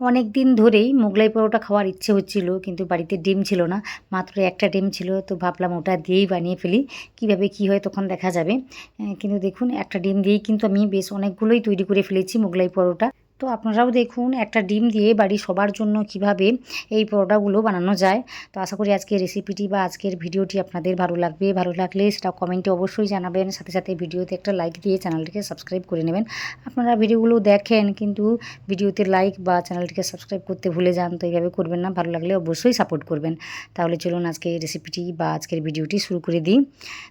অনেক দিন ধরেই মোগলাই পরোটা খাওয়ার ইচ্ছে হচ্ছিল, কিন্তু বাড়িতে ডিম ছিল না। মাত্র একটা ডিম ছিল, তো ভাবলাম ওটা দিয়েই বানিয়ে ফেলি। কীভাবে কি হয় তখন দেখা যাবে। কিন্তু দেখুন, একটা ডিম দিয়েই কিন্তু আমি বেশ অনেকগুলোই তৈরি করে ফেলেছি মোগলাই পরোটা। তো আপনারাও দেখুন একটা ডিম দিয়ে বাড়ি সবার জন্য কীভাবে এই পরোটাগুলো বানানো যায়। তো আশা করি আজকের রেসিপিটি বা আজকের ভিডিওটি আপনাদের ভালো লাগবে। ভালো লাগলে সেটা কমেন্টে অবশ্যই জানাবেন। সাথে সাথে ভিডিওতে একটা লাইক দিয়ে চ্যানেলটিকে সাবস্ক্রাইব করে নেবেন। আপনারা ভিডিওগুলো দেখেন, কিন্তু ভিডিওতে লাইক বা চ্যানেলটিকে সাবস্ক্রাইব করতে ভুলে যান, তো এইভাবে করবেন না। ভালো লাগলে অবশ্যই সাপোর্ট করবেন। তাহলে চলুন আজকে এই রেসিপিটি বা আজকের ভিডিওটি শুরু করে দিই।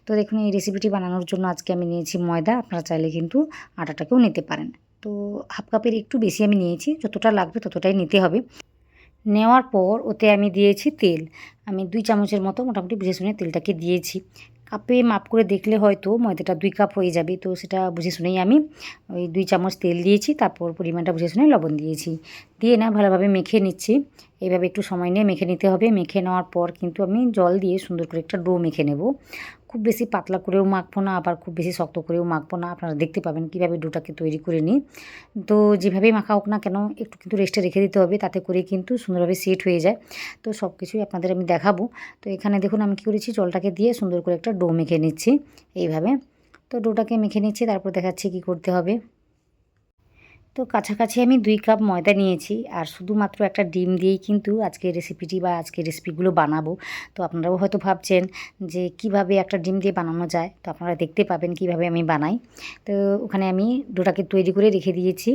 তো দেখুন, এই রেসিপিটি বানানোর জন্য আজকে আমি নিয়েছি ময়দা। আপনারা চাইলে কিন্তু আটাটাকেও নিতে পারেন। তো হাফ কাপের একটু বেশি আমি নিয়েছি, যতটা লাগবে ততটাই নিতে হবে। নেওয়ার পর ওতে আমি দিয়েছি তেল। আমি দুই চামচের মতো মোটামুটি বুঝে শুনে তেলটাকে দিয়েছি। কাপে মাপ করে দেখলে হয়তো ময়দাটা দুই কাপ হয়ে যাবে, তো সেটা বুঝে শুনেই আমি ওই দুই চামচ তেল দিয়েছি, তারপর পরিমাণটা বুঝে শুনে লবণ দিয়েছি। দিয়ে না ভালোভাবে মেখে নিচ্ছি। এইভাবে একটু সময় নিয়ে মেখে নিতে হবে। মেখে নেওয়ার পর কিন্তু আমি জল দিয়ে সুন্দর করে একটা ডো মেখে নেব। খুব বেশি পাতলা করেও মাখবো না, আবার খুব বেশি শক্ত করেও মাখবো না। আপনারা দেখতে পাবেন কীভাবে ডোটাকে তৈরি করে নিই। তো যেভাবেই মাখা হোক না কেন, একটু কিন্তু রেস্টে রেখে দিতে হবে, তাতে করে কিন্তু সুন্দরভাবে সেট হয়ে যায়। তো সব কিছুই আপনাদের আমি দেখাবো। তো এখানে দেখুন আমি কী করেছি, জলটাকে দিয়ে সুন্দর করে একটা ডো মেখে নিচ্ছি এইভাবে। তো ডোটাকে মেখে নিচ্ছি, তারপর দেখাচ্ছি কী করতে হবে। তো কাছাকাছি আমি দুই কাপ ময়দা নিয়েছি আর শুধুমাত্র একটা ডিম দিয়েই কিন্তু আজকে রেসিপিটি বা আজকে রেসিপিগুলো বানাবো। তো আপনারাও হয়তো ভাবছেন যে কীভাবে একটা ডিম দিয়ে বানানো যায়? তো আপনারা দেখতে পাবেন কীভাবে আমি বানাই। তো ওখানে আমি ডোটাকে তৈরি করে রেখে দিয়েছি।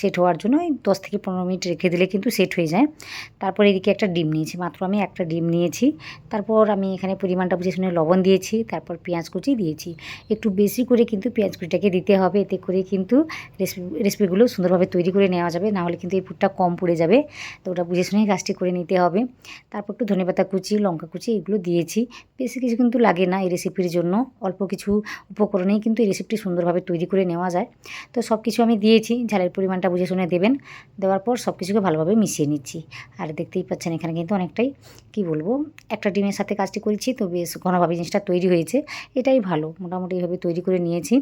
সেট হওয়ার জন্য ওই দশ থেকে পনেরো মিনিট রেখে দিলে কিন্তু সেট হয়ে যায়। তারপর এদিকে একটা ডিম নিয়েছি, মাত্র আমি একটা ডিম নিয়েছি। তারপর আমি এখানে পরিমাণটা বুঝে শুনে লবণ দিয়েছি, তারপর পেঁয়াজ কুচি দিয়েছি। একটু বেশি করে কিন্তু পেঁয়াজ কুচিটাকে দিতে হবে, এতে করে কিন্তু রেসিপি, রেসিপিগুলো সুন্দরভাবে তৈরি করে নেওয়া যাবে নাহলে কিন্তু এই পুরটা কম পড়ে যাবে। তো ওটা বুঝে শুনেই কাজটি করে নিতে হবে। তারপর একটু ধনেপাতা কুচি, লঙ্কা কুচি এগুলো দিয়েছি। বেশি কিছু কিন্তু লাগে না এই রেসিপির জন্য, অল্প কিছু উপকরণেই কিন্তু এই রেসিপিটি সুন্দরভাবে তৈরি করে নেওয়া যায়। তো সব কিছু আমি দিয়েছি, ঝালের পরিমাণটা বুঝে শুনে দেবেন। দেওয়ার পর সব কিছুকে ভালোভাবে মিশিয়ে নিচ্ছি। আর দেখতেই পাচ্ছেন এখানে কিন্তু অনেকটাই, কি বলব, একটা ডিমের সাথে কাজটি করেছি, তো বেশ ঘনভাবে জিনিসটা তৈরি হয়েছে। এটাই ভালো, মোটামুটি এইভাবে তৈরি করে নিয়েছি।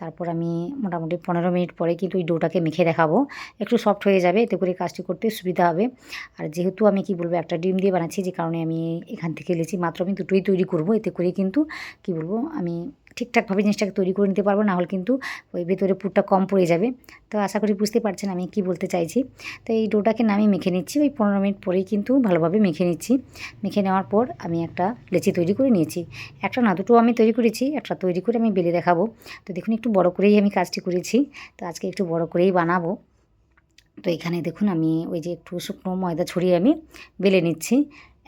তারপর আমি মোটামুটি পনেরো মিনিট পরে কিন্তু ওই ডোটাকে মেখে দেখাবো। একটু সফট হয়ে যাবে, এতে করে কাজটি করতে সুবিধা হবে। আর যেহেতু আমি, কি বলব, একটা ডিম দিয়ে বানাচ্ছি, যে কারণে আমি এখান থেকে লেছি মাত্র আমি দুটোই তৈরি করব। এতে করে কিন্তু, কি বলব, আমি ঠিকঠাকভাবে জিনিসটাকে তৈরি করে নিতে পারব না হলে কিন্তু ওই ভেতরে পুরটা কম পড়ে যাবে। তো আশা করি বুঝতে পারছেন আমি কি বলতে চাইছি। তো এই ডোটাকে নামিয়ে মেখে নিচ্ছি, ওই পনেরো মিনিট পরেই কিন্তু ভালোভাবে মেখে নিচ্ছি। মেখে নেওয়ার পর আমি একটা লেচি তৈরি করে নিয়েছি। একটা না, দুটো আমি তৈরি করেছি, একটা তৈরি করে আমি বেলে দেখাবো। তো দেখুন, একটু বড় করেই আমি কাজটি করেছি। তো আজকে একটু বড় করেই বানাবো। তো এখানে দেখুন, আমি ওই যে একটু শুকনো ময়দা ছড়িয়ে আমি বেলে নিচ্ছি।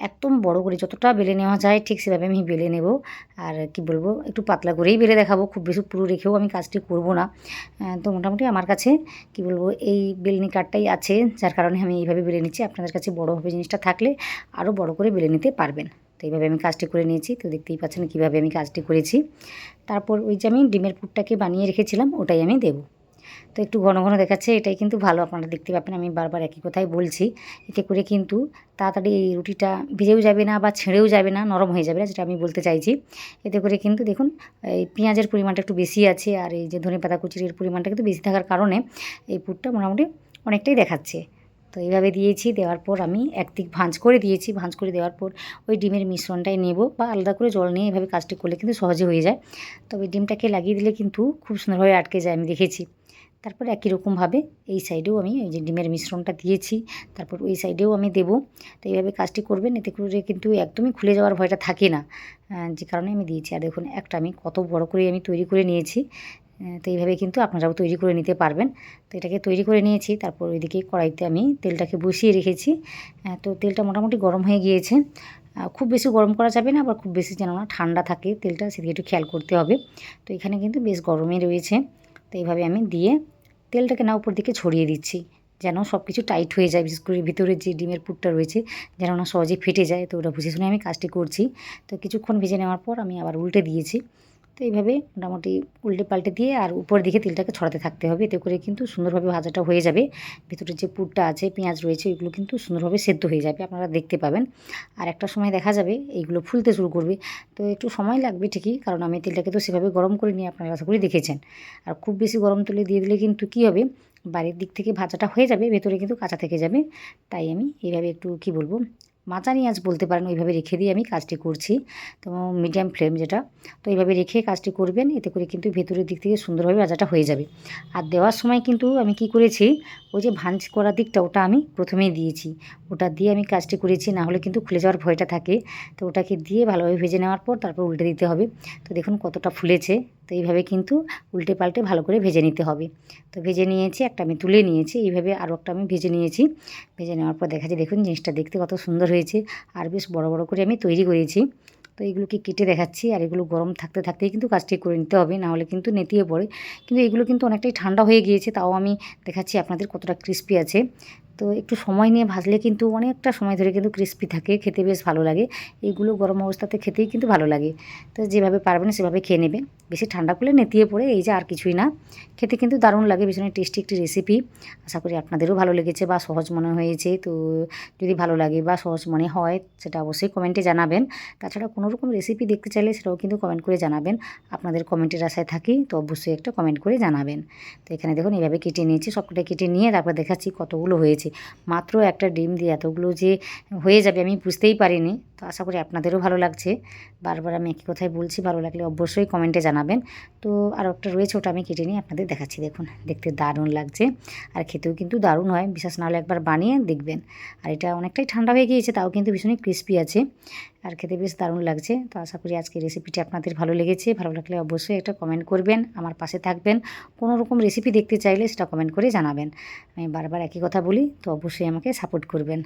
একদম বড় করে যতটা বেলে নেওয়া যায় ঠিক সেভাবে আমি বেলে নেব। আর কি বলব, একটু পাতলা করেই বেলে দেখাবো, খুব বেশি পুরো রেখেও আমি কাজটি করব না। তো মোটামুটি আমার কাছে কি বলব, এই বেলনি কাঠটাই আছে, যার কারণে আমি এইভাবে বেলে নিচ্ছি। আপনাদের কাছে বড়োভাবে জিনিসটা থাকলে আরও বড় করে বেলে নিতে পারবেন। তো এইভাবে আমি কাজটি করে নিয়েছি, তো দেখতেই পাচ্ছেন কীভাবে আমি কাজটি করেছি। তারপর ওই যে আমি ডিমের পুরটাকে বানিয়ে রেখেছিলাম, ওটাই আমি দেবো। তো একটু ঘন ঘন দেখাচ্ছে, এটাই কিন্তু ভালো। আপনারা দেখতে পাবেন, আমি বারবার একই কথাই বলছি। এতে করে কিন্তু তাড়াতাড়ি এই রুটিটা ভিজেও যাবে না বা ছেড়েও যাবে না, নরম হয়ে যাবে না, যেটা আমি বলতে চাইছি। এতে করে কিন্তু দেখুন, এই পেঁয়াজের পরিমাণটা একটু বেশি আছে, আর এই যে ধনে পাতা কুচির পরিমাণটা কিন্তু বেশি থাকার কারণে এই পুরটা মোটামুটি অনেকটাই দেখাচ্ছে। তো এইভাবে দিয়েছি, দেওয়ার পর আমি একদিক ভাঁজ করে দিয়েছি। ভাঁজ করে দেওয়ার পর ওই ডিমের মিশ্রণটাই নেব বা আলাদা করে জল নিয়ে এভাবে কাজটি করলে কিন্তু সহজে হয়ে যায়। তবে ডিমটাকে লাগিয়ে দিলে কিন্তু খুব সুন্দরভাবে আটকে যায়, আমি দেখেছি। তারপর একই রকমভাবে এই সাইডেও আমি এই যে ডিমের মিশ্রণটা দিয়েছি, তারপর ওই সাইডেও আমি দেবো। তো এইভাবে কাজটি করবেন, এতে করে কিন্তু একদমই খুলে যাওয়ার ভয়টা থাকে না। যে কারণে আমি দিয়েছি। আর দেখুন, একটা আমি কত বড় করে আমি তৈরি করে নিয়েছি। তো এইভাবে কিন্তু আপনারাও তৈরি করে নিতে পারবেন। তো এটাকে তৈরি করে নিয়েছি, তারপর ওইদিকে কড়াইতে আমি তেলটাকে বসিয়ে রেখেছি। তো তেলটা মোটামুটি গরম হয়ে গিয়েছে। খুব বেশি গরম করা যাবে না, আবার খুব বেশি যেন না ঠান্ডা থাকে, তেলটা সেদিকে একটু খেয়াল করতে হবে। তো এখানে কিন্তু বেশ গরমই রয়েছে। তো এইভাবে আমি দিয়ে তেলটাকে না উপর দিকে ছড়িয়ে দিচ্ছি, যেন সব কিছু টাইট হয়ে যায়, বিশেষ করে ভিতরে যে ডিমের পুটটা রয়েছে, যেন না সহজে ফেটে যায়। তো ওটা বুঝে শুনে আমি কাজটি করছি। তো কিছুক্ষণ ভেজে নেওয়ার পর আমি আবার উল্টে দিয়েছি। তো এইভাবে মোটামুটি উল্টে পাল্টে দিয়ে আর উপরের দিকে তিলটাকে ছড়াতে থাকতে হবে। এতে করে কিন্তু সুন্দরভাবে ভাজাটা হয়ে যাবে। ভেতরে যে পুরটা আছে, পেঁয়াজ রয়েছে, এগুলো কিন্তু সুন্দরভাবে সেদ্ধ হয়ে যাবে। আপনারা দেখতে পাবেন। আর একটা সময় দেখা যাবে এইগুলো ফুলতে শুরু করবে। তো একটু সময় লাগবে ঠিকই, কারণ আমি তেলটাকে তো সেভাবে গরম করে নিয়ে আপনারা আশা করি দেখেছেন। আর খুব বেশি গরম তেলে দিয়ে দিলে কিন্তু কী হবে? বাড়ির দিক থেকে ভাজাটা হয়ে যাবে, ভেতরে কিন্তু কাঁচা থেকে যাবে। তাই আমি এইভাবে একটু কি বলব? মাচানি আঁচ বলতে পারেন, ওইভাবে রেখে দিয়ে আমি কাজটি করছি। তো মিডিয়াম ফ্লেম যেটা, তো এইভাবে রেখে কাজটি করবেন, এতে করে কিন্তু ভেতরের দিক থেকে সুন্দরভাবে ভাজাটা হয়ে যাবে। আর দেওয়ার সময় কিন্তু আমি কি করেছি, ওই যে ভাঞ্জ করা দিকটা ওটা আমি প্রথমেই দিয়েছি। ওটা দিয়ে আমি কাজটি করেছি, না হলে কিন্তু খুলে যাওয়ার ভয়টা থাকে। তো ওটাকে দিয়ে ভালোভাবে ভেজে নেওয়ার পর তারপর উল্টে দিতে হবে। তো দেখুন কতটা ফুলেছে। তো এইভাবে কিন্তু উল্টে পাল্টে ভালো করে ভেজে নিতে হবে। তো ভেজে নিয়েছি, একটা আমি তুলে নিয়েছি। এইভাবে আরও একটা আমি ভেজে নিয়েছি। ভেজে নেওয়ার পর দেখা যায়, দেখুন জিনিসটা দেখতে কত সুন্দর হয়েছে। আর বেশ বড় বড় করে আমি তৈরি করেছি। তো এগুলোকে কেটে দেখাচ্ছি। আর এগুলো গরম থাকতে থাকতেই কিন্তু কাজটি করে নিতে হবে, না হলে কিন্তু নেতিয়ে পড়ে। কিন্তু এগুলো কিন্তু অনেকটাই ঠান্ডা হয়ে গিয়েছে, তাও আমি দেখাচ্ছি আপনাদের কতটা ক্রিস্পি আছে। তো একটু সময় নিয়ে ভাজলে কিন্তু অনেকটা সময় ধরে কিন্তু ক্রিস্পি থাকে, খেতে বেশ ভালো লাগে। এইগুলো গরম অবস্থাতে খেতেই কিন্তু ভালো লাগে। তো যেভাবে পারবেন সেভাবে খেয়ে নেবেন বেশি ঠান্ডা করলে নেতিয়ে পড়ে এই যে আর কিছুই না। খেতে কিন্তু দারুণ লাগে ভীষণ টেস্টি একটি রেসিপি আশা করি আপনাদেরও ভালো লেগেছে বা সহজ মনে হয়েছে। তো যদি ভালো লাগে বা সহজ মনে হয় সেটা অবশ্যই কমেন্টে জানাবেন। তাছাড়া কোনো রকম রেসিপি দেখতে চাইলে সেটাও কিন্তু কমেন্ট করে জানাবেন। আপনাদের কমেন্টের আশায় থাকি, তো অবশ্যই একটা কমেন্ট করে জানাবেন। তো এখানে দেখুন, এইভাবে কেটে নিয়েছি। সবকটা কেটে নিয়ে তারপর দেখাচ্ছি কতগুলো হয়েছে। মাত্র একটা ডিম দিয়ে এতগুলো যে হয়ে যাবে আমি বুঝতেই পারিনি। তো আশা করি আপনাদেরও ভালো লাগছে। বারবার আমি একই কথাই বলছি, ভালো লাগলে অবশ্যই কমেন্টে জানাবেন। তো আরও একটা রয়েছে, ওটা আমি কেটে নিয়ে আপনাদের দেখাচ্ছি। দেখুন, দেখতে দারুণ লাগছে। আর খেতেও কিন্তু দারুণ হয়, বিশ্বাস না হলে একবার বানিয়ে দেখবেন। আর এটা অনেকটাই ঠান্ডা হয়ে গিয়েছে, তাও কিন্তু ভীষণই ক্রিস্পি আছে। আর খেতে বেশ দারুণ লাগছে। তো আশা করি আজকে রেসিপিটি আপনাদের ভালো লেগেছে। ভালো লাগলে অবশ্যই একটা কমেন্ট করবেন, আমার পাশে থাকবেন। কোনো রকম রেসিপি দেখতে চাইলে সেটা কমেন্ট করে জানাবেন। আমি বারবার একই কথা বলি, তো অবশ্যই আমাকে সাপোর্ট করবেন।